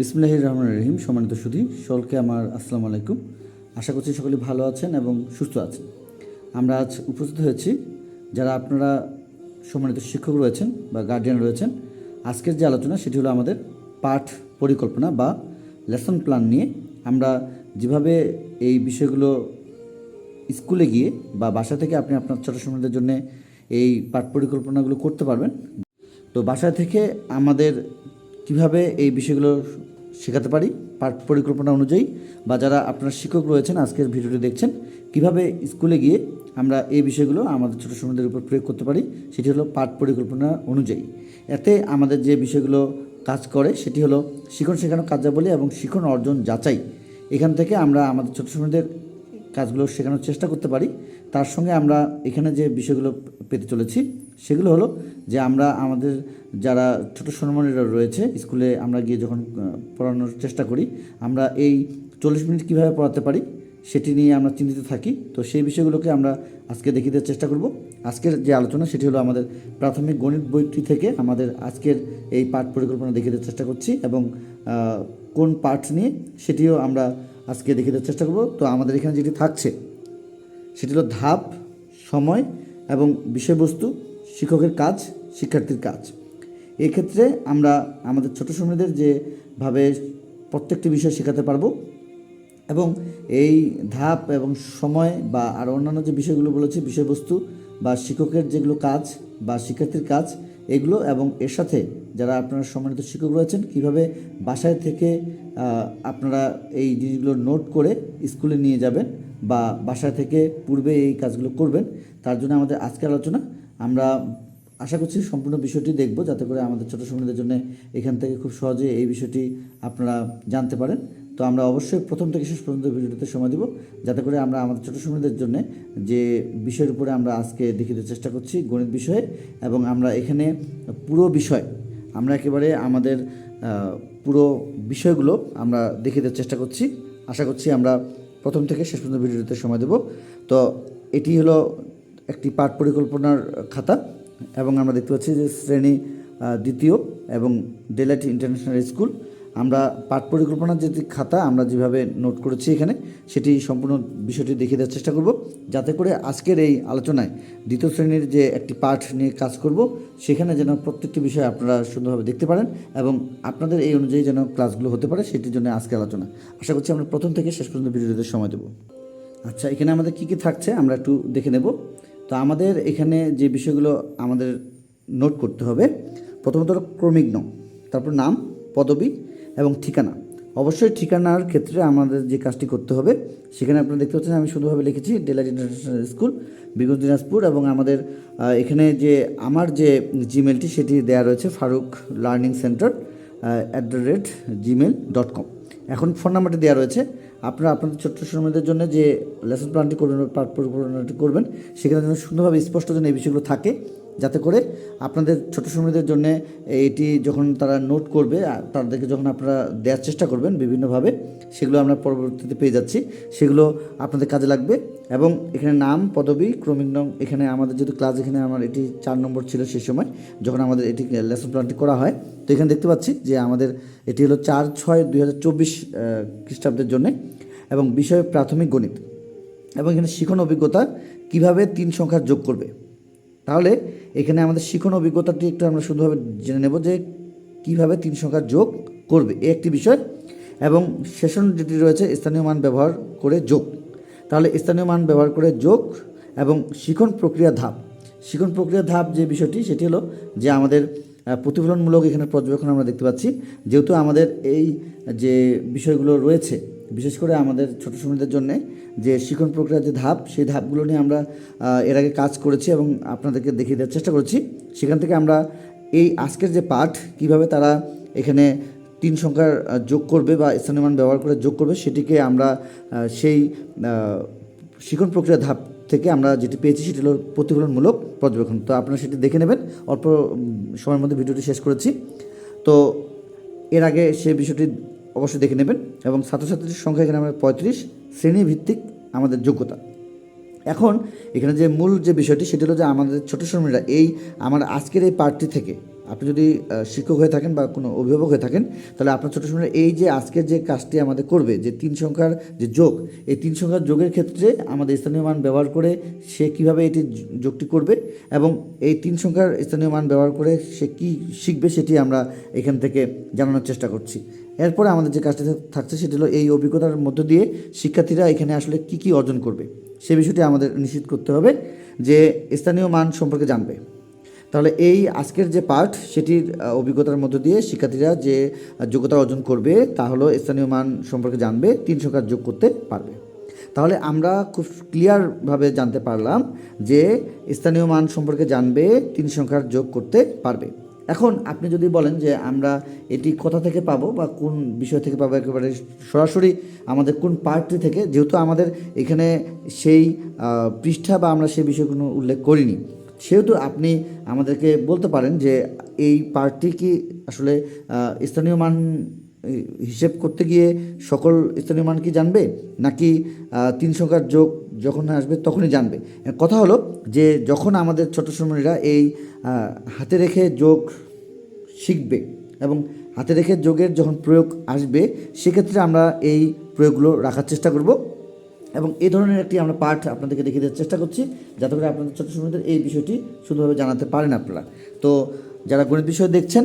বিসমুল্লাহ রহমান রহিম, সম্মানিত সুধী সকলকে আমার আসসালামু আলাইকুম। আশা করছি সকলে ভালো আছেন এবং সুস্থ আছেন। আমরা আজ উপস্থিত হয়েছি যারা আপনারা সম্মানিত শিক্ষক রয়েছেন বা গার্ডিয়ান রয়েছেন। আজকের যে আলোচনা সেটি হলো আমাদের পাঠ পরিকল্পনা বা লেসন প্ল্যান নিয়ে। আমরা যেভাবে এই বিষয়গুলো স্কুলে গিয়ে বা বাসা থেকে আপনি আপনার ছোটো সময়দের জন্য এই পাঠ পরিকল্পনাগুলো করতে পারবেন। তো বাসা থেকে আমাদের কীভাবে এই বিষয়গুলো শেখাতে পারি পাঠ পরিকল্পনা অনুযায়ী বা যারা আপনার শিক্ষক রয়েছেন, আজকের ভিডিওটি দেখছেন, কীভাবে স্কুলে গিয়ে আমরা এই বিষয়গুলো আমাদের ছোটো সময়দের উপর প্রয়োগ করতে পারি, সেটি হলো পাঠ পরিকল্পনা অনুযায়ী। এতে আমাদের যে বিষয়গুলো কাজ করে, সেটি হলো শিখন শেখানো কার্যাবলী এবং শিখন অর্জন যাচাই। এখান থেকে আমরা আমাদের ছোটো সময়দের কাজগুলো শেখানোর চেষ্টা করতে পারি। তার সঙ্গে আমরা এখানে যে বিষয়গুলো পেতে চলেছি, সেগুলো হলো যে আমরা আমাদের যারা ছোটো সোনামণিরা রয়েছে, স্কুলে আমরা গিয়ে যখন পড়ানোর চেষ্টা করি, আমরা এই চল্লিশ মিনিট কীভাবে পড়াতে পারি, সেটি নিয়ে আমরা চিন্তিত থাকি। তো সেই বিষয়গুলোকে আমরা আজকে দেখিয়ে দেওয়ার চেষ্টা করব। আজকের যে আলোচনা, সেটি হলো আমাদের প্রাথমিক গণিত বইটি থেকে আমাদের আজকের এই পাঠ পরিকল্পনা দেখিয়ে চেষ্টা করছি এবং কোন পাঠ নিয়ে, সেটিও আমরা আজকে দেখে দেওয়ার চেষ্টা করব। তো আমাদের এখানে যেটি থাকছে, সেটি হলো ধাপ, সময় এবং বিষয়বস্তু, শিক্ষকের কাজ, শিক্ষার্থীর কাজ। এক্ষেত্রে আমরা আমাদের ছোটো সময়দের যেভাবে প্রত্যেকটি বিষয় শেখাতে পারব এবং এই ধাপ এবং সময় বা আরও অন্যান্য যে বিষয়গুলো বলেছি, বিষয়বস্তু বা শিক্ষকের যেগুলো কাজ বা শিক্ষার্থীর কাজ, এগুলো এবং এর সাথে যারা আপনারা সম্মানিত শিক্ষক রয়েছেন, কীভাবে বাসায় থেকে আপনারা এই জিনিসগুলো নোট করে স্কুলে নিয়ে যাবেন বা বাসা থেকে পূর্বে এই কাজগুলো করবেন, তার জন্য আমাদের আজকের আলোচনা। আমরা আশা করছি সম্পূর্ণ বিষয়টি দেখব, যাতে করে আমাদের ছোটো সময়দের জন্য এখান থেকে খুব সহজে এই বিষয়টি আপনারা জানতে পারেন। তো আমরা অবশ্যই প্রথম থেকে শেষ পর্যন্ত ভিডিওটিতে সময় দিব, যাতে করে আমরা আমাদের ছোটো সময়দের জন্য যে বিষয়ের উপরে আমরা আজকে দেখিতে চেষ্টা করছি গণিত বিষয়ে, এবং আমরা এখানে পুরো বিষয় আমরা একেবারে আমাদের পুরো বিষয়গুলো আমরা দেখে দেওয়ার চেষ্টা করছি। আশা করছি আমরা প্রথম থেকে শেষ পর্যন্ত ভিডিওতে সময় দেব। তো এটি হলো একটি পাঠ পরিকল্পনার খাতা এবং আমরা দেখতে পাচ্ছি যে শ্রেণি দ্বিতীয় এবং ডেলাইট ইন্টারন্যাশনাল স্কুল আমরা পাঠ পরিকল্পনার যে খাতা আমরা যেভাবে নোট করেছি এখানে, সেটি সম্পূর্ণ বিষয়টি দেখিয়ে দেওয়ার চেষ্টা করব। যাতে করে আজকের এই আলোচনায় দ্বিতীয় শ্রেণির যে একটি পাঠ নিয়ে কাজ করব, সেখানে যেন প্রত্যেকটি বিষয় আপনারা সুন্দরভাবে দেখতে পারেন এবং আপনাদের এই অনুযায়ী যেন ক্লাসগুলো হতে পারে, সেটির জন্য আজকে আলোচনা। আশা করছি আমরা প্রথম থেকে শেষ পর্যন্ত ভিডিওতে সময় দেবো। আচ্ছা এখানে আমাদের কী কী থাকছে আমরা একটু দেখে নেব। তো আমাদের এখানে যে বিষয়গুলো আমাদের নোট করতে হবে, প্রথমত ক্রমিক তারপর নাম, পদবি এবং ঠিকানা। অবশ্যই ঠিকানার ক্ষেত্রে আমাদের যে কাজটি করতে হবে, সেখানে আপনারা দেখতে পাচ্ছেন আমি শুধুভাবে লিখেছি ডেলাইট ইন্টারন্যাশনাল স্কুল, বিগত দিনাজপুর এবং আমাদের এখানে যে, আমার যে জিমেলটি সেটি দেওয়া রয়েছে, Farooq learning centre at the rate Gmail dot com এখন ফোন নাম্বারটি দেওয়া রয়েছে, আপনারা আপনাদের ছোট্ট সময়দের জন্য যে লেসন প্ল্যানটি করবেন, পাঠ পরিকল্পনাটি করবেন, সেখানে যেন সুন্দরভাবে স্পষ্ট যেন এই বিষয়গুলো থাকে যাতে করে আপনাদের ছোট সময়দের জন্য এটি যখন তারা নোট করবে তাদেরকে যখন আপনারা দেওয়ার চেষ্টা করবেন বিভিন্নভাবে, সেগুলো আমরা পরবর্তীতে পেয়ে যাচ্ছি। সেগুলো আপনাদের কাজে লাগবে এবং এখানে নাম, পদবি, ক্রমিক নং, এখানে আমাদের যেহেতু ক্লাস এখানে আমার এটি চার নম্বর ছিল সেই সময়, যখন আমাদের এটি লেসন প্ল্যানটি করা হয়, তো এখানে দেখতে পাচ্ছি যে আমাদের এটি হলো চার ছয় দুই হাজার চব্বিশ খ্রিস্টাব্দের জন্য এবং বিষয় প্রাথমিক গণিত এবং এখানে শিখন অভিজ্ঞতা কীভাবে তিন সংখ্যার যোগ করবে। তাহলে এখানে আমাদের শিখন অভিজ্ঞতাটি একটু আমরা শুধুভাবে জেনে নেব যে কীভাবে তিন সংখ্যার যোগ করবে। এই একটি বিষয়। এবং সেশন যেটি রয়েছে, স্থানীয় মান ব্যবহার করে যোগ। তাহলে স্থানীয় মান ব্যবহার করে যোগ এবং শিখন প্রক্রিয়া ধাপ। শিখন প্রক্রিয়া ধাপ যে বিষয়টি, সেটি হলো যে আমাদের প্রতিফলনমূলক এখানে পর্যবেক্ষণ আমরা দেখতে পাচ্ছি। যেহেতু আমাদের এই যে বিষয়গুলো রয়েছে বিশেষ করে আমাদের ছোট সময়দের জন্য যে শিখন প্রক্রিয়ার যে ধাপ, সেই ধাপগুলো নিয়ে আমরা এর আগে কাজ করেছি এবং আপনাদেরকে দেখিয়ে দেওয়ার চেষ্টা করেছি। সেখান থেকে আমরা এই আজকের যে পাঠ, কীভাবে তারা এখানে তিন সংখ্যার যোগ করবে বা স্থানীয় মান ব্যবহার করে যোগ করবে, সেটিকে আমরা সেই শিখন প্রক্রিয়া ধাপ থেকে আমরা যেটি পেয়েছি, সেটি হলো প্রতিফলনমূলক পর্যবেক্ষণ। তো আপনারা সেটি দেখে নেবেন। অল্প সময়ের মধ্যে ভিডিওটি শেষ করেছি। তো এর আগে সে বিষয়টি অবশ্যই দেখে নেবেন এবং ছাত্রছাত্রীর সংখ্যা এখানে আমরা পঁয়ত্রিশ, শ্রেণীভিত্তিক আমাদের যোগ্যতা। এখন এখানে যে মূল যে বিষয়টি, সেটি হলো যে আমাদের ছোটো শ্রমিকরা, এই আমার আজকের এই পার্টটি থেকে আপনি যদি শিক্ষক হয়ে থাকেন বা কোনো অভিভাবক হয়ে থাকেন, তাহলে আপনার ছোটো সময় এই যে আজকের যে কাজটি আমাদের করবে, যে তিন সংখ্যার যে যোগ, এই তিন সংখ্যার যোগের ক্ষেত্রে আমাদের স্থানীয় মান ব্যবহার করে সে কীভাবে এটি যোগটি করবে এবং এই তিন সংখ্যার স্থানীয় মান ব্যবহার করে সে কি শিখবে, সেটি আমরা এখান থেকে জানানোর চেষ্টা করছি। এরপরে আমাদের যে কাজটি থাকছে সেটি হলো এই অভিজ্ঞতার মধ্য দিয়ে শিক্ষার্থীরা এখানে আসলে কি কি অর্জন করবে? সে বিষয়টি আমাদের নিশ্চিত করতে হবে যে স্থানীয় মান সম্পর্কে জানবে। তাহলে এই আজকের যে পার্ট সেটির অভিজ্ঞতার মধ্য দিয়ে শিক্ষার্থীরা যে যোগ্যতা অর্জন করবে তা হলো স্থানীয় মান সম্পর্কে জানবে, তিন সংখ্যার যোগ করতে পারবে। তাহলে আমরা খুব ক্লিয়ারভাবে জানতে পারলাম যে স্থানীয় মান সম্পর্কে জানবে, তিন সংখ্যার যোগ করতে পারবে। এখন আপনি যদি বলেন যে আমরা এটি কোথা থেকে পাবো বা কোন বিষয় থেকে পাবো একেবারে সরাসরি আমাদের কোন পার্টি থেকে, যেহেতু আমাদের এখানে সেই পৃষ্ঠা বা আমরা সেই বিষয়গুলো উল্লেখ করিনি, সেহেতু আপনি আমাদেরকে বলতে পারেন যে এই পার্টি কি আসলে স্থানীয় মান হিসেব করতে গিয়ে সকল স্থানীয় মান কি জানবে? নাকি তিন সংখ্যার যোগ যখন আসবে তখনই জানবে? কথা হলো যে যখন আমাদের ছোট সময়রা এই হাতে রেখে যোগ শিখবে এবং হাতে রেখে যোগের যখন প্রয়োগ আসবে, সেক্ষেত্রে আমরা এই প্রয়োগগুলো রাখার চেষ্টা করব এবং এই ধরনের একটি আমরা পাঠ আপনাদেরকে দেখিয়ে দেওয়ার চেষ্টা করছি, যাতে করে আপনাদের ছোটো সময়দের এই বিষয়টি সুন্দরভাবে জানাতে পারেন আপনারা। তো যারা গণিত বিষয় দেখছেন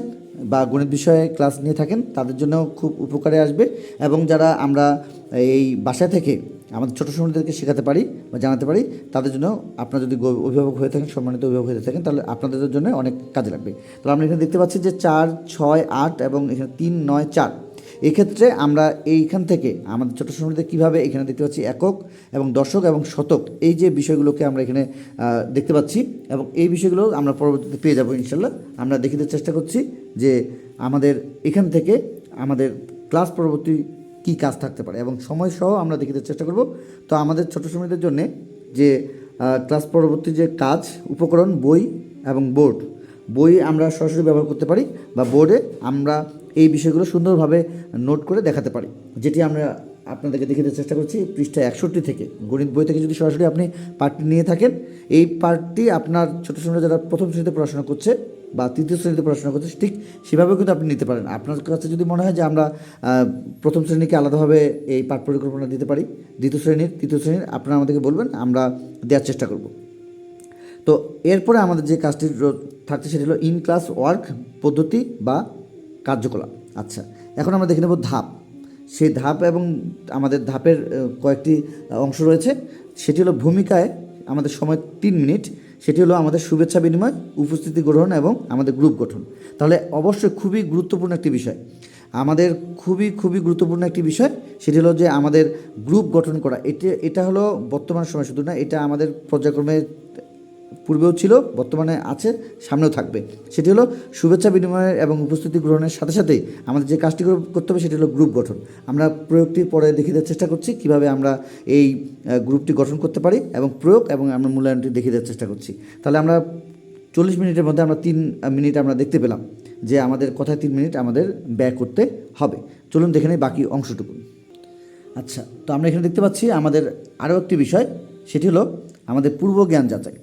বা গণিত বিষয়ে ক্লাস নিয়ে থাকেন, তাদের জন্য খুব উপকারে আসবে এবং যারা আমরা এই বাসা থেকে আমাদের ছোটো সময়দেরকে শেখাতে পারি বা জানাতে পারি, তাদের জন্য আপনারা যদি অভিভাবক হয়ে থাকেন, সম্মানিত অভিভাবক হয়ে থাকেন, তাহলে আপনাদের জন্য অনেক কাজে লাগবে। তাহলে আমরা এখানে দেখতে পাচ্ছি যে চার, ছয়, আট এবং এখানে তিন, নয়, চার। এক্ষেত্রে আমরা এইখান থেকে আমাদের ছোটো সময়তে কীভাবে এখানে দেখতে পাচ্ছি একক এবং দশক এবং শতক, এই যে বিষয়গুলোকে আমরা এখানে দেখতে পাচ্ছি এবং এই বিষয়গুলো আমরা পরবর্তীতে পেয়ে যাব ইনশাল্লাহ। আমরা দেখিতে চেষ্টা করছি যে আমাদের এখান থেকে আমাদের ক্লাস পরবর্তী কী কাজ থাকতে পারে এবং সময় সহ আমরা দেখিতে চেষ্টা করব। তো আমাদের ছোটো সময়দের জন্য যে ক্লাস পরবর্তী যে কাজ, উপকরণ, বই এবং বোর্ড, বই আমরা সরাসরি ব্যবহার করতে পারি বা বোর্ডে আমরা এই বিষয়গুলো সুন্দরভাবে নোট করে দেখাতে পারি, যেটি আমরা আপনাদেরকে দেখাতে চেষ্টা করছি পৃষ্ঠা একষট্টি থেকে। গণিত বই থেকে যদি সরাসরি আপনি পার্টটি নিয়ে থাকেন, এই পার্টটি আপনার ছোটো ছোটো যারা প্রথম শ্রেণীতে পড়াশোনা করছে বা তৃতীয় শ্রেণীতে পড়াশোনা করছে, ঠিক সেভাবেও কিন্তু আপনি নিতে পারেন। আপনার কাছে যদি মনে হয় যে আমরা প্রথম শ্রেণীকে আলাদাভাবে এই পাঠ পরিকল্পনা দিতে পারি, দ্বিতীয় শ্রেণির, তৃতীয় শ্রেণির, আপনারা আমাদেরকে বলবেন, আমরা দেওয়ার চেষ্টা করব। তো এরপরে আমাদের যে কাজটি থাকছে সেটি হলো ইন ক্লাস ওয়ার্ক পদ্ধতি বা কার্যকলাপ। আচ্ছা এখন আমরা দেখে নেব ধাপ। সেই ধাপ এবং আমাদের ধাপের কয়েকটি অংশ রয়েছে। সেটি হলো ভূমিকায় আমাদের সময় তিন মিনিট সেটি হলো আমাদের শুভেচ্ছা বিনিময়, উপস্থিতি গ্রহণ এবং আমাদের গ্রুপ গঠন। তাহলে অবশ্যই খুবই গুরুত্বপূর্ণ একটি বিষয়। আমাদের খুবই খুবই গুরুত্বপূর্ণ একটি বিষয়, সেটি হলো যে আমাদের গ্রুপ গঠন করা। এটা এটা হলো বর্তমান সময় শুধু না, এটা আমাদের পর্যায়ক্রমে পূর্বেও ছিল, বর্তমানে আছে, সামনেও থাকবে। সেটি হলো শুভেচ্ছা বিনিময়ের এবং উপস্থিতি গ্রহণের সাথে সাথেই আমাদের যে কাজটি করতে হবে সেটি হলো গ্রুপ গঠন। আমরা প্রয়োগটির পরে দেখিয়ে দেওয়ার চেষ্টা করছি কীভাবে আমরা এই গ্রুপটি গঠন করতে পারি এবং প্রয়োগ এবং আমরা মূল্যায়নটি দেখিয়ে দেওয়ার চেষ্টা করছি। তাহলে আমরা চল্লিশ মিনিটের মধ্যে আমরা তিন মিনিট আমরা দেখতে পেলাম যে আমাদের কথায় তিন মিনিট আমাদের ব্যয় করতে হবে। চলুন দেখে নেই বাকি অংশটুকু। আচ্ছা তো আমরা এখানে দেখতে পাচ্ছি আমাদের আরও একটি বিষয়, সেটি হলো আমাদের পূর্ব জ্ঞান যাচাই।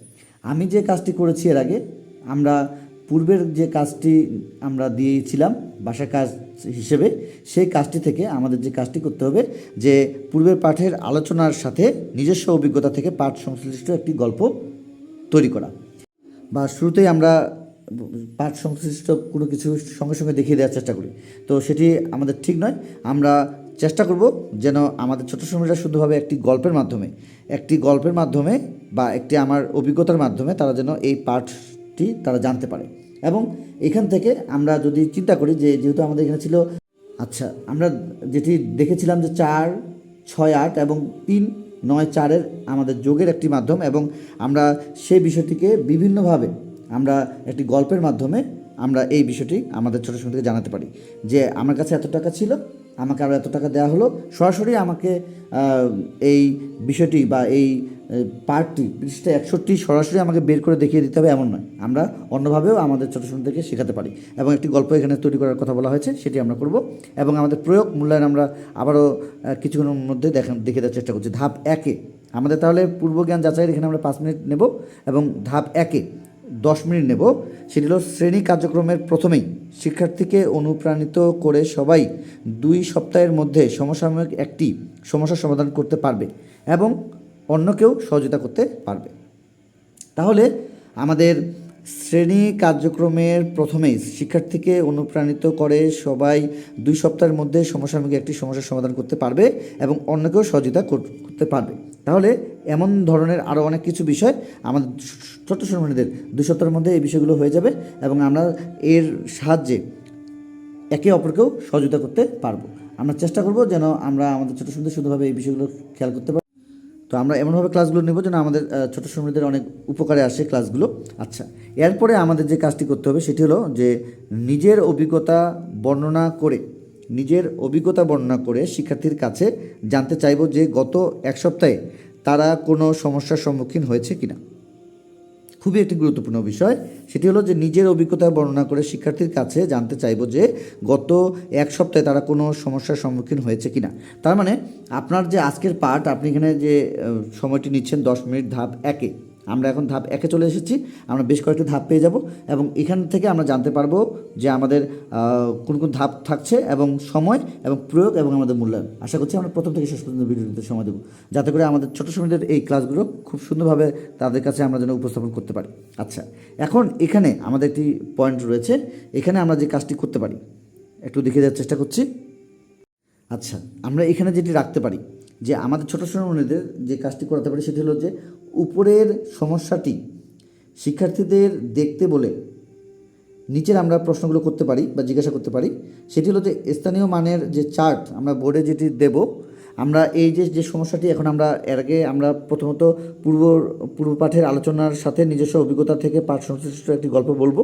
আমি যে কাজটি করেছি এর আগে, আমরা পূর্বের যে কাজটি আমরা দিয়েছিলাম, বাসা কাজ হিসেবে, সেই কাজটি থেকে আমাদের যে কাজটি করতে হবে, যে পূর্বের পাঠের আলোচনার সাথে নিজস্ব অভিজ্ঞতা থেকে পাঠ সংশ্লিষ্ট একটি গল্প তৈরি করা। বা শুরুতেই আমরা পাঠ সংশ্লিষ্ট কোনো কিছু সঙ্গে সঙ্গে দেখিয়ে দেওয়ার চেষ্টা করি। তো সেটি আমাদের ঠিক নয়। আমরা চেষ্টা করব যেন আমাদের ছোটো সময়টা শুধুভাবে একটি গল্পের মাধ্যমে, একটি গল্পের মাধ্যমে বা একটি আমার অভিজ্ঞতার মাধ্যমে তারা যেন এই পাঠটি তারা জানতে পারে। এবং এখান থেকে আমরা যদি চিন্তা করি যে যেহেতু আমাদের এখানে ছিল আচ্ছা আমরা যেটি দেখেছিলাম যে চার, ছয়, আট এবং তিন, নয়, চারের আমাদের যোগের একটি মাধ্যম এবং আমরা সেই বিষয়টিকে বিভিন্নভাবে আমরা একটি গল্পের মাধ্যমে আমরা এই বিষয়টি আমাদের ছোটো সময় থেকে জানাতে পারি যে আমার কাছে এত টাকা ছিল আমাকে আরও এত টাকা দেওয়া হলো। সরাসরি আমাকে এই বিষয়টি বা এই পার্টটি পৃষ্ঠা একষট্টি সরাসরি আমাকে বের করে দেখিয়ে দিতে হবে, এমন নয়। আমরা অন্যভাবেও আমাদের ছোটো থেকে শেখাতে পারি। এবং একটি গল্প এখানে তৈরি করার কথা বলা হয়েছে, সেটি আমরা করব। এবং আমাদের প্রয়োগ মূল্যায়ন আমরা আবারও কিছুক্ষণের মধ্যে দেখা, দেখে দেওয়ার চেষ্টা করছি। ধাপ একে। আমাদের তাহলে পূর্ব জ্ঞান যাচাইয়ের এখানে আমরা পাঁচ মিনিট নেব। এবং ধাপ একে দশ মিনিট নেব। সেটি হলো শ্রেণি কার্যক্রমের প্রথমেই শিক্ষার্থীকে অনুপ্রাণিত করে সবাই দুই সপ্তাহের মধ্যে সমসাময়িক একটি সমস্যার সমাধান করতে পারবে এবং অন্যকেও সহযোগিতা করতে পারবে। তাহলে আমাদের শ্রেণি কার্যক্রমের প্রথমেই শিক্ষার্থীকে অনুপ্রাণিত করে সবাই দুই সপ্তাহের মধ্যে সমসাময়িক একটি সমস্যার সমাধান করতে পারবে এবং অন্যকেও সহযোগিতা কর- করতে পারবে। তাহলে এমন ধরনের আরও অনেক কিছু বিষয় আমাদের ছোট্ট শ্রেণীদের দুই সপ্তাহের মধ্যে এই বিষয়গুলো হয়ে যাবে এবং আমরা এর সাহায্যে একে অপরকেও সহযোগিতা করতে পারব। আমরা চেষ্টা করব যেন আমরা আমাদের ছোটো সুন্দর সুন্দরভাবে এই বিষয়গুলো খেয়াল করতে পারি। তো আমরা এমনভাবে ক্লাসগুলো নেব যেন আমাদের ছোট শ্রমিকদের অনেক উপকারে আসে ক্লাসগুলো। আচ্ছা এরপরে আমাদের যে কাজটি করতে হবে সেটি হলো যে নিজের অভিজ্ঞতা বর্ণনা করে নিজের অভিজ্ঞতা বর্ণনা করে শিক্ষার্থীর কাছে জানতে চাইব যে গত এক সপ্তাহে তারা কোনো সমস্যার সম্মুখীন হয়েছে কিনা। খুবই একটি গুরুত্বপূর্ণ বিষয়। সেটি হলো যে নিজের অভিজ্ঞতা বর্ণনা করে শিক্ষার্থীর কাছে জানতে চাইব যে গত এক সপ্তাহে তারা কোনো সমস্যার সম্মুখীন হয়েছে কিনা। তার মানে আপনার যে আজকের পার্ট আপনি এখানে যে সময়টি নিচ্ছেন, দশ মিনিট ধাপ একে আমরা এখন ধাপ একে চলে এসেছি, আমরা বেশ কয়েকটি ধাপ পেয়ে যাব এবং এখান থেকে আমরা জানতে পারব যে আমাদের কোন কোন ধাপ থাকছে এবং সময় এবং প্রয়োগ এবং আমাদের মূল্যায়ন। আশা করছি আমরা প্রথম থেকে শেষ পর্যন্ত ভিডিওটিতে সময় দেবো। যাতে করে আমাদের ছোটো সময়দের এই ক্লাসগুলো খুব সুন্দরভাবে তাদের কাছে আমরা যেন উপস্থাপন করতে পারি। আচ্ছা এখন এখানে আমাদের একটি পয়েন্ট রয়েছে। এখানে আমরা যে কাজটি করতে পারি, একটু দেখে দেওয়ার চেষ্টা করছি। আচ্ছা আমরা এখানে যেটি রাখতে পারি, যে আমাদের ছোটো শ্রেণীদের যে কাজটি করাতে পারি সেটি হলো যে উপরের সমস্যাটি শিক্ষার্থীদের দেখতে বলে নিচের আমরা প্রশ্নগুলো করতে পারি বা জিজ্ঞাসা করতে পারি, সেটি হলো যে স্থানীয় মানের যে চার্ট আমরা বোর্ডে যেটি দেব, আমরা এই যে যে সমস্যাটি এখন আমরা, এর আগে আমরা প্রথমত পূর্ব পূর্ব পাঠের আলোচনার সাথে নিজস্ব অভিজ্ঞতা থেকে পাঠ সংশ্লিষ্ট একটি গল্প বলব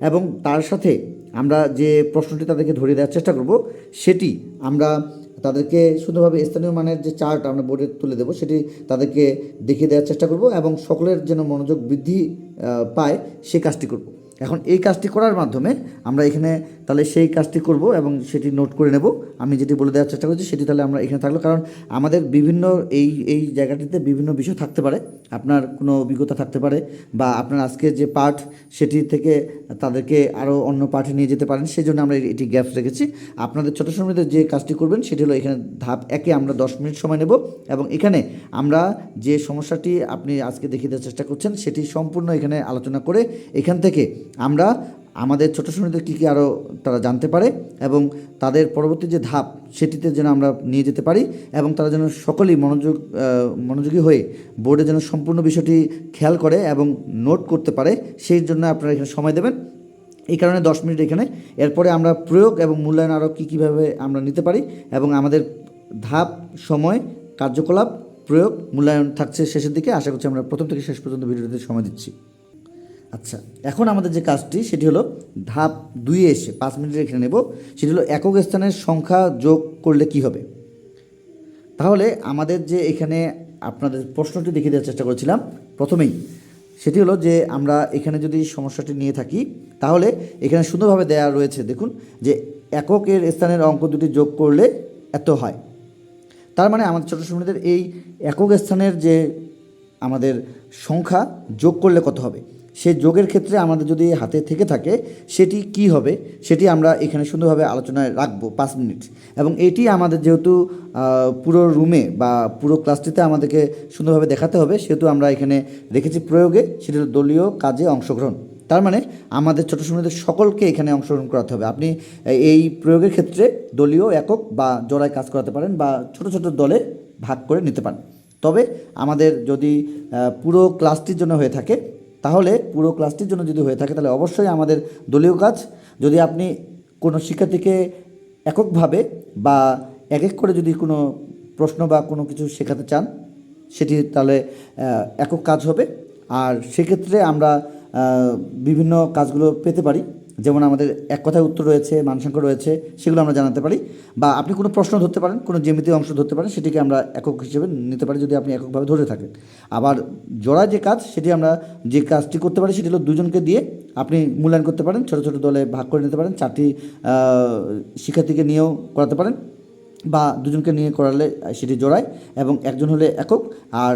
এবং তার সাথে আমরা যে প্রশ্নটি তাদেরকে ধরিয়ে দেওয়ার চেষ্টা করব, সেটি আমরা তাদেরকে শুধুভাবে স্থানীয় মানের যে চার্ট আমরা বোর্ডে তুলে দেবো, সেটি তাদেরকে দেখিয়ে দেওয়ার চেষ্টা করব এবং সকলের যেন মনোযোগ বৃদ্ধি পায় সে কাজটি করব। এখন এই কাজটি করার মাধ্যমে আমরা এখানে তাহলে সেই কাজটি করব এবং সেটি নোট করে নেব। আমি যেটি বলে দেওয়ার চেষ্টা করছি সেটি তাহলে আমরা এখানে থাকল। কারণ আমাদের বিভিন্ন এই এই জায়গাটিতে বিভিন্ন বিষয় থাকতে পারে। আপনার কোনো অভিজ্ঞতা থাকতে পারে বা আপনার আজকে যে পাঠ সেটি থেকে তাদেরকে আরও অন্য পাঠে নিয়ে যেতে পারেন। সেই জন্য আমরা এটি গ্যাপস রেখেছি। আপনাদের ছোটো সময়তে যে কাজটি করবেন সেটি হলো এখানে ধাপ একে আমরা দশ মিনিট সময় নেব এবং এখানে আমরা যে সমস্যাটি আপনি আজকে দেখিয়ে দেওয়ার চেষ্টা করছেন সেটি সম্পূর্ণ এখানে আলোচনা করে এখান থেকে আমরা আমাদের ছোটো শ্রেণীদের কী কী আরও তারা জানতে পারে এবং তাদের পরবর্তী যে ধাপ সেটিতে যেন আমরা নিয়ে যেতে পারি এবং তারা যেন সকলেই মনোযোগ মনোযোগী হয়ে বোর্ডে যেন সম্পূর্ণ বিষয়টি খেয়াল করে এবং নোট করতে পারে, সেই জন্য আপনারা এখানে সময় দেবেন। এই কারণে দশ মিনিট এখানে। এরপরে আমরা প্রয়োগ এবং মূল্যায়ন আরও কী কীভাবে আমরা নিতে পারি এবং আমাদের ধাপ, সময়, কার্যকলাপ, প্রয়োগ, মূল্যায়ন থাকছে শেষের দিকে। আশা করছি আমরা প্রথম থেকে শেষ পর্যন্ত ভিডিওতে সময় দিচ্ছি। আচ্ছা এখন আমাদের যে কাজটি, সেটি হলো ধাপ দুইয়ে এসে পাঁচ মিনিট এখানে নেব। সেটি হলো একক স্থানের সংখ্যা যোগ করলে কি হবে? তাহলে আমাদের যে এখানে আপনাদের প্রশ্নটি দেখিয়ে দেওয়ার চেষ্টা করেছিলাম, প্রথমেই সেটি হলো যে আমরা এখানে যদি সমস্যাটি নিয়ে থাকি, তাহলে এখানে সুন্দরভাবে দেয়া রয়েছে, দেখুন, যে এককের স্থানের অঙ্ক দুটি যোগ করলে এত হয়। তার মানে আমাদের ছোটো শ্রেণীদের এই একক স্থানের যে আমাদের সংখ্যা যোগ করলে কত হবে? সেই যোগের ক্ষেত্রে আমাদের যদি হাতে থেকে থাকে, সেটি কি হবে? সেটি আমরা এখানে সুন্দরভাবে আলোচনায় রাখব পাঁচ মিনিট। এবং এটি আমাদের যেহেতু পুরো রুমে বা পুরো ক্লাসটিতে আমাদেরকে সুন্দরভাবে দেখাতে হবে, সেহেতু আমরা এখানে রেখেছি প্রয়োগে, সেটি দলীয় কাজে অংশগ্রহণ। তার মানে আমাদের ছোটো শ্রেণীদের সকলকে এখানে অংশগ্রহণ করাতে হবে। আপনি এই প্রয়োগের ক্ষেত্রে দলীয় একক বা জোড়ায় কাজ করাতে পারেন বা ছোট ছোট দলে ভাগ করে নিতে পারেন। তবে আমাদের যদি পুরো ক্লাসটির জন্য হয়ে থাকে তাহলে পুরো ক্লাসটির জন্য যদি হয়ে থাকে, তাহলে অবশ্যই আমাদের দলীয় কাজ। যদি আপনি কোনো শিক্ষার্থীকে এককভাবে বা এক এক করে যদি কোনো প্রশ্ন বা কোনো কিছু শেখাতে চান, সেটি তাহলে একক কাজ হবে। আর সেক্ষেত্রে আমরা বিভিন্ন কাজগুলো পেতে পারি। যেমন আমাদের এক কথায় উত্তর রয়েছে, মানসংখ্য রয়েছে, সেগুলো আমরা জানাতে পারি। বা আপনি কোনো প্রশ্ন ধরতে পারেন, কোনো জ্যামিতীয় অংশ ধরতে পারেন, সেটিকে আমরা একক হিসেবে নিতে পারি যদি আপনি এককভাবে ধরে থাকেন। আবার জোড়া যে কাজ, সেটি আমরা যে কাজটি করতে পারি, সেটি হলো দুজনকে দিয়ে আপনি মূল্যায়ন করতে পারেন, ছোটো ছোটো দলে ভাগ করে নিতে পারেন, চারটি শিক্ষার্থীকে নিয়েও করাতে পারেন, বা দুজনকে নিয়ে করালে সেটি জোড়ায়, এবং একজন হলে একক, আর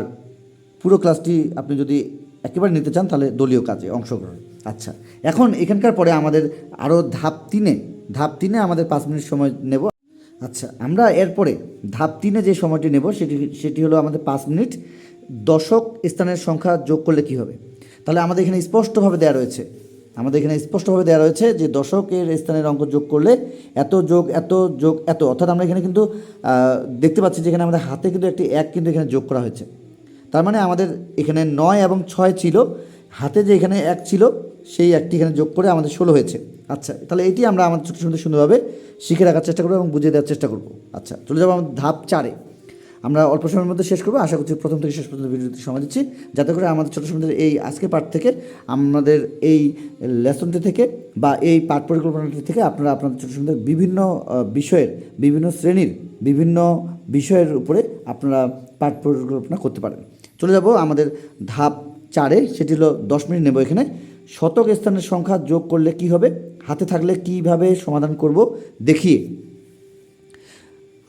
পুরো ক্লাসটি আপনি যদি একেবারে নিতে চান, তাহলে দলীয় কাজে অংশগ্রহণ। আচ্ছা এখন এখানকার পরে আমাদের আরও ধাপ তিনে ধাপ তিনে আমাদের পাঁচ মিনিট সময় নেব। আচ্ছা আমরা এরপরে ধাপ তিনে যে সময়টি নেব, সেটি সেটি হলো আমাদের পাঁচ মিনিট। দশক স্থানের সংখ্যা যোগ করলে কী হবে? তাহলে আমাদের এখানে স্পষ্টভাবে দেওয়া রয়েছে, আমাদের এখানে স্পষ্টভাবে দেওয়া রয়েছে যে দশকের স্থানের অঙ্ক যোগ করলে এত যোগ এত যোগ, এত। অর্থাৎ আমরা এখানে কিন্তু দেখতে পাচ্ছি যে এখানে আমাদের হাতে কিন্তু একটি এক কিন্তু এখানে যোগ করা হয়েছে। তার মানে আমাদের এখানে নয় এবং ছয় ছিল, হাতে যে এখানে এক ছিল সেই একটি এখানে যোগ করে আমাদের ষোলো হয়েছে। আচ্ছা তাহলে এটি আমরা আমাদের ছোটো সুন্দর সুন্দরভাবে শিখে রাখার চেষ্টা করব এবং বুঝিয়ে দেওয়ার চেষ্টা করব। আচ্ছা চলে যাব আমাদের ধাপ চারে। আমরা অল্প সময়ের মধ্যে শেষ করব। আশা করছি প্রথম থেকে শেষ পর্যন্ত ভিডিওটি সময় দিচ্ছি। যাতে করে আমাদের ছোটো সময় এই আজকের পাঠ থেকে, আমাদের এই লেসনটি থেকে বা এই পাঠ পরিকল্পনাটি থেকে আপনারা আপনাদের ছোটো সুন্দর বিভিন্ন বিষয়ের, বিভিন্ন শ্রেণির, বিভিন্ন বিষয়ের উপরে আপনারা পাঠ পরিকল্পনা করতে পারেন। চলে যাব আমাদের ধাপ চারে। সেটি হলো দশ মিনিট নেব এখানে। শতক স্থানের সংখ্যা যোগ করলে কি হবে? হাতে থাকলে কীভাবে সমাধান করব? দেখিয়ে।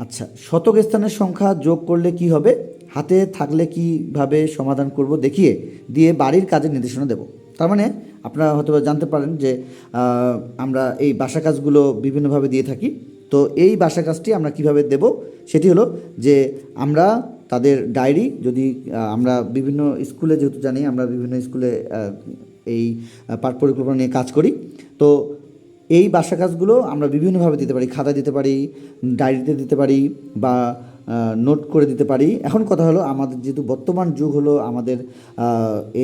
আচ্ছা শতক স্থানের সংখ্যা যোগ করলে কি হবে? হাতে থাকলে কীভাবে সমাধান করব? দেখিয়ে। দিয়ে বাড়ির কাজের নির্দেশনা দেব। তার মানে আপনারা হয়তো জানতে পারেন যে আমরা এই বাসা কাজগুলো বিভিন্নভাবে দিয়ে থাকি। তো এই বাসা কাজটি আমরা কীভাবে দেব? সেটি হলো যে, আমরা তাদের ডায়েরি যদি আমরা বিভিন্ন স্কুলে যেহেতু জানি, আমরা বিভিন্ন স্কুলে এই পাঠ পরিকল্পনা নিয়ে কাজ করি। তো এই বাসা কাজগুলো আমরা বিভিন্নভাবে দিতে পারি। খাতা দিতে পারি, ডায়েরিতে দিতে পারি বা নোট করে দিতে পারি। এখন কথা হলো আমাদের যেহেতু বর্তমান যুগ হলো আমাদের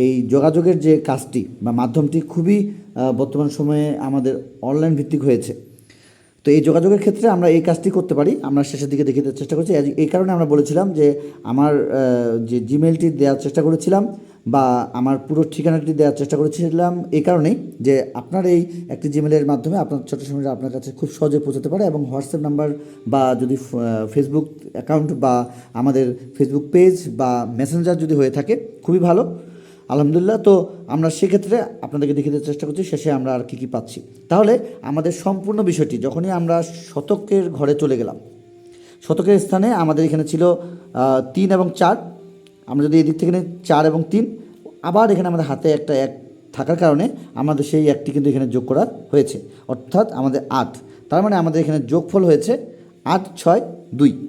এই যোগাযোগের যে কাজটি বা মাধ্যমটি খুবই বর্তমান সময়ে আমাদের অনলাইন ভিত্তিক হয়েছে। তো এই যোগাযোগের ক্ষেত্রে আমরা এই কাজটি করতে পারি। আমরা শেষের দিকে দেখিয়ে চেষ্টা করছি। এই কারণে আমরা বলেছিলাম যে আমার যে জিমেলটি দেওয়ার চেষ্টা করেছিলাম। বা আমার পুরো ঠিকানাটি দেওয়ার চেষ্টা করেছিলাম এই কারণেই যে আপনার এই একটি জিমেলের মাধ্যমে আপনার ছোটো সময়টা আপনার কাছে খুব সহজে পৌঁছাতে পারে এবং হোয়াটসঅ্যাপ নাম্বার বা যদি ফেসবুক অ্যাকাউন্ট বা আমাদের ফেসবুক পেজ বা মেসেঞ্জার যদি হয়ে থাকে, খুবই ভালো। আলহামদুলিল্লাহ, তো আমরা সেক্ষেত্রে আপনাদেরকে দেখিয়ে দেওয়ার চেষ্টা করছি, শেষে আমরা আর কী কী পাচ্ছি। তাহলে আমাদের সম্পূর্ণ বিষয়টি, যখনই আমরা শতকের ঘরে চলে গেলাম, শতকের স্থানে আমাদের এখানে ছিল তিন এবং চার। আমরা যদি এদিক থেকে চার এবং তিন, আবার এখানে আমাদের হাতে একটা এক থাকার কারণে আমাদের সেই একটি কিন্তু এখানে যোগ করা হয়েছে, অর্থাৎ আমাদের আট। তার মানে আমাদের এখানে যোগফল হয়েছে আট, ছয়, দুই।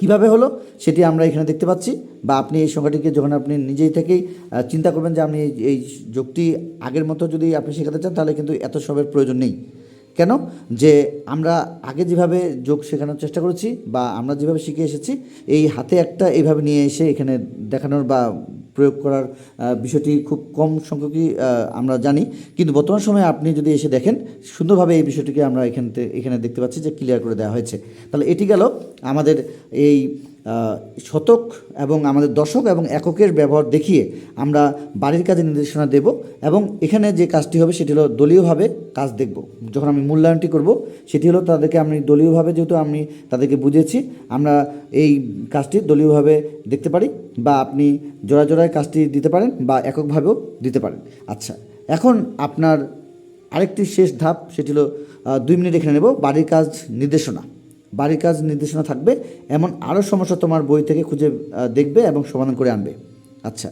কীভাবে হলো? সেটি আমরা এখানে দেখতে পাচ্ছি বা আপনি এই সংখ্যাটিকে যখন আপনি নিজেই থেকেই চিন্তা করবেন যে আপনি এই- এই যোগটি আগের মতো যদি আপনি শেখাতে চান, তাহলে কিন্তু এত সবের প্রয়োজন নেই। কেন? যে আমরা আগে যেভাবে যোগ শেখানোর চেষ্টা করেছি বা আমরা যেভাবে শিখে এসেছি, এই হাতে একটা এইভাবে নিয়ে এসে এখানে দেখানোর বা প্রয়োগ করার বিষয়টি খুব কম সংখ্যকই আমরা জানি। কিন্তু বর্তমান সময়ে আপনি যদি এসে দেখেন, সুন্দরভাবে এই বিষয়টিকে আমরা এখানে এখানে দেখতে পাচ্ছি যে ক্লিয়ার করে দেওয়া হয়েছে। তাহলে এটি গেল আমাদের এই শতক এবং আমাদের দশক এবং এককের ব্যবহার দেখিয়ে আমরা বাড়ির কাজে নির্দেশনা দেব এবং এখানে যে কাজটি হবে সেটি হলো দলীয়ভাবে কাজ দেখব। যখন আমি মূল্যায়নটি করব, সেটি হলো তাদেরকে আমি দলীয়ভাবে যেহেতু আমি তাদেরকে বুঝিয়েছি আমরা এই কাজটি দলীয়ভাবে দেখতে পারি বা আপনি জোড়া জোড়ায় কাজটি দিতে পারেন বা এককভাবেও দিতে পারেন। আচ্ছা এখন আপনার আরেকটি শেষ ধাপ, সেটি হলো দুই মিনিট এখানে নেব, বাড়ির কাজ নির্দেশনা। বাড়ির কাজ নির্দেশনা থাকবে, এমন আরও সমস্যা তোমার বই থেকে খুঁজে দেখবে এবং সমাধান করে আনবে। আচ্ছা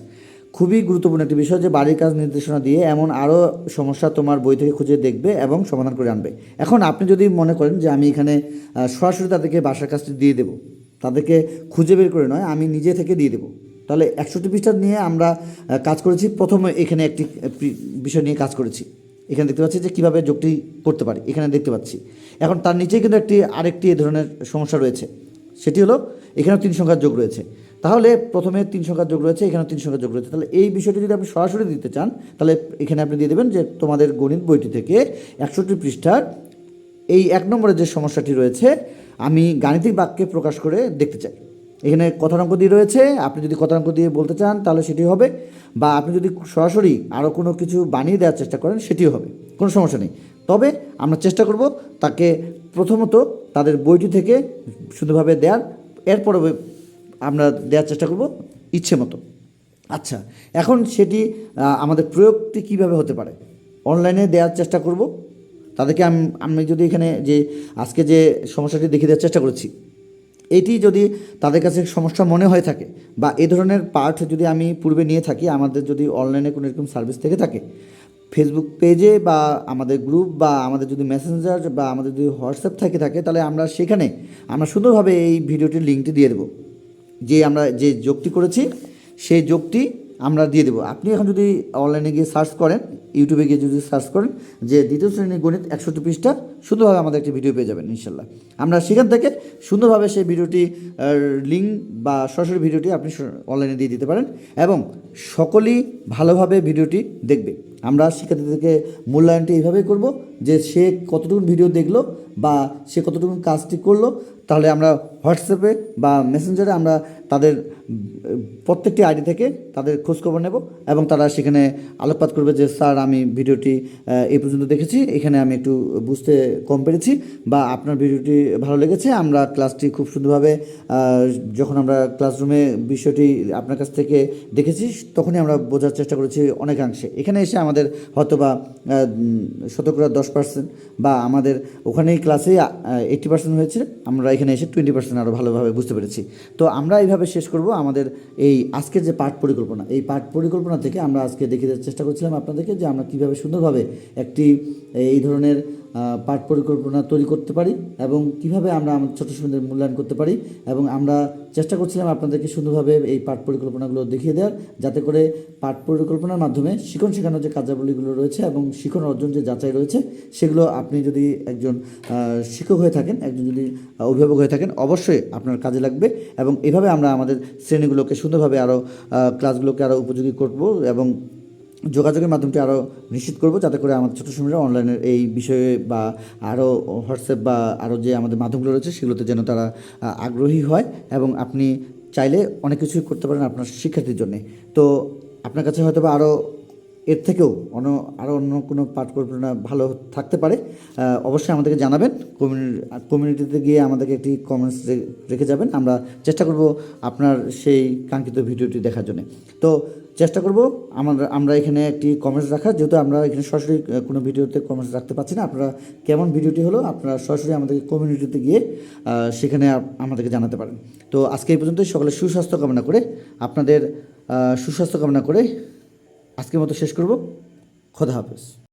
খুবই গুরুত্বপূর্ণ একটি বিষয় যে বাড়ির কাজ নির্দেশনা দিয়ে এমন আরও সমস্যা তোমার বই থেকে খুঁজে দেখবে এবং সমাধান করে আনবে। এখন আপনি যদি মনে করেন যে আমি এখানে সরাসরি তাদেরকে বাসার কাজটি দিয়ে দেবো, তাদেরকে খুঁজে বের করে নয়, আমি নিজে থেকে দিয়ে দেবো, তাহলে একষট্টি পৃষ্ঠা নিয়ে আমরা কাজ করেছি। প্রথমে এখানে একটি বিষয় নিয়ে কাজ করেছি। এখানে দেখতে পাচ্ছি যে কীভাবে যোগটি করতে পারি, এখানে দেখতে পাচ্ছি। এখন তার নিচেই কিন্তু একটি আরেকটি এ ধরনের সমস্যা রয়েছে। সেটি হলো, এখানেও তিন সংখ্যার যোগ রয়েছে। তাহলে প্রথমে তিন সংখ্যার যোগ রয়েছে, এখানেও তিন সংখ্যার যোগ রয়েছে। তাহলে এই বিষয়টি যদি আপনি সরাসরি দিতে চান, তাহলে এখানে আপনি দিয়ে দেবেন যে তোমাদের গণিত বইটি থেকে একষট্টি পৃষ্ঠার এই এক নম্বরের যে সমস্যাটি রয়েছে, আমি গাণিতিক বাক্যে প্রকাশ করে দেখতে চাই। এখানে কথাঙ্ক দিয়ে রয়েছে। আপনি যদি কথাঙ্ক দিয়ে বলতে চান, তাহলে সেটি হবে। বা আপনি যদি সরাসরি আরও কোনো কিছু বানিয়ে দেওয়ার চেষ্টা করেন, সেটিও হবে। কোনো সমস্যা নেই। তবে আমরা চেষ্টা করব তাকে প্রথমত তাদের বইটি থেকে শুধুভাবে দেওয়ার। এরপরে আমরা দেওয়ার চেষ্টা করব ইচ্ছে মতো। আচ্ছা এখন সেটি আমাদের প্রয়োগটি কীভাবে হতে পারে? অনলাইনে দেওয়ার চেষ্টা করব। তাদেরকে আমি আমি যদি এখানে যে, আজকে যে সমস্যাটি দেখিয়ে দেওয়ার চেষ্টা করেছি এটি যদি তাদের কাছে সমস্যা মনে হয়ে থাকে বা এ ধরনের পার্ট যদি আমি পূর্বে নিয়ে থাকি, আমাদের যদি অনলাইনে কোনো এরকম সার্ভিস থেকে থাকে ফেসবুক পেজে বা আমাদের গ্রুপ বা আমাদের যদি মেসেঞ্জার বা আমাদের যদি হোয়াটসঅ্যাপ থেকে থাকে, তাহলে আমরা সেখানে আমরা সুন্দরভাবে এই ভিডিওটির লিঙ্কটি দিয়ে দেবো। যে আমরা যে যোগটি করেছি, সেই যোগটি আমরা দিয়ে দেবো। আপনি এখন যদি অনলাইনে গিয়ে সার্চ করেন ইউটিউবে গিয়ে যদি সার্চ করেন যে দ্বিতীয় শ্রেণির গণিত একষট্টি পৃষ্ঠা সুন্দরভাবে আমাদের একটি ভিডিও পেয়ে যাবেন, ইনশাল্লাহ। আমরা সেখান থেকে সুন্দরভাবে সেই ভিডিওটি লিঙ্ক বা সরাসরি ভিডিওটি আপনি অনলাইনে দিয়ে দিতে পারেন এবং সকলেই ভালোভাবে ভিডিওটি দেখবে। আমরা শিক্ষার্থীদেরকে মূল্যায়নটি এইভাবেই করব যে সে কতটুকু ভিডিও দেখল বা সে কতটুকু কাজটি করল, তাহলে আমরা হোয়াটসঅ্যাপে বা মেসেঞ্জারে আমরা তাদের প্রত্যেকটি আইডি থেকে তাদের খোঁজখবর নেব এবং তারা সেখানে আলোকপাত করবে যে স্যার আমি ভিডিওটি এই পর্যন্ত দেখেছি। এখানে আমি একটু বুঝতে কম পেরেছি বা আপনার ভিডিওটি ভালো লেগেছে। আমরা ক্লাসটি খুব সুন্দরভাবে যখন আমরা ক্লাসরুমে বিষয়টি আপনার কাছ থেকে দেখেছি, তখনই আমরা বোঝার চেষ্টা করেছি অনেকাংশে। এখানে এসে আমাদের হয়তো বা শতকরা দশ পার্সেন্ট বা আমাদের ওখানেই ক্লাসে এইটটি পার্সেন্ট হয়েছে। আমরা এখানে এসে টোয়েন্টি পার্সেন্ট আরও ভালোভাবে বুঝতে পেরেছি। তো আমরা এইভাবে শেষ করব আমাদের এই আজকের যে পাঠ পরিকল্পনা। এই পাঠ পরিকল্পনা থেকে আমরা আজকে দেওয়ার চেষ্টা করছিলাম আপনাদেরকে যে আমরা কীভাবে সুন্দরভাবে একটি এই ধরনের পাঠ পরিকল্পনা তৈরি করতে পারি এবং কীভাবে আমরা আমাদের ছোটো ছোটদের মূল্যায়ন করতে পারি এবং আমরা চেষ্টা করছিলাম আপনাদেরকে সুন্দরভাবে এই পাঠ পরিকল্পনাগুলো দেখিয়ে দেওয়ার যাতে করে পাঠ পরিকল্পনার মাধ্যমে শিখন শেখানোর যে কার্যাবলীগুলো রয়েছে এবং শিখন অর্জন যে যাচাই রয়েছে সেগুলো আপনি যদি একজন শিক্ষক হয়ে থাকেন, একজন যদি অভিভাবক হয়ে থাকেন অবশ্যই আপনার কাজে লাগবে এবং এভাবে আমরা আমাদের শ্রেণীগুলোকে সুন্দরভাবে আরও ক্লাসগুলোকে আরও উপযোগী করব এবং যোগাযোগের মাধ্যমটি আরও নিশ্চিত করব, যাতে করে আমাদের ছোটো সময়রা অনলাইনের এই বিষয়ে বা আরও হোয়াটসঅ্যাপ বা আরও যে আমাদের মাধ্যমগুলো রয়েছে, সেগুলোতে যেন তারা আগ্রহী হয় এবং আপনি চাইলে অনেক কিছুই করতে পারেন আপনার শিক্ষার্থীর জন্যে। তো আপনার কাছে হয়তো বা আরও এর থেকেও অন্য আরও অন্য কোনো পাঠ পরিকল্পনা ভালো থাকতে পারে অবশ্যই আমাদেরকে জানাবেন। কমিউনিটি কমিউনিটিতে গিয়ে আমাদেরকে একটি কমেন্টস রেখে যাবেন। আমরা চেষ্টা করব আপনার সেই কাঙ্ক্ষিত ভিডিওটি দেখার জন্য। তো চেষ্টা করব আমরা আমরা এখানে একটি কমেন্টস রাখার। যেহেতু আমরা এখানে সরাসরি কোনো ভিডিওতে কমেন্টস রাখতে পারছি না, আপনারা কেমন ভিডিওটি হলো আপনারা সরাসরি আমাদের কমিউনিটিতে গিয়ে সেখানে আমাদেরকে জানাতে পারেন। তো আজকে এই পর্যন্ত সকলে সুস্বাস্থ্য কামনা করে, আপনাদের সুস্বাস্থ্য কামনা করে আজকের মতো শেষ করব। খোদা হাফেজ।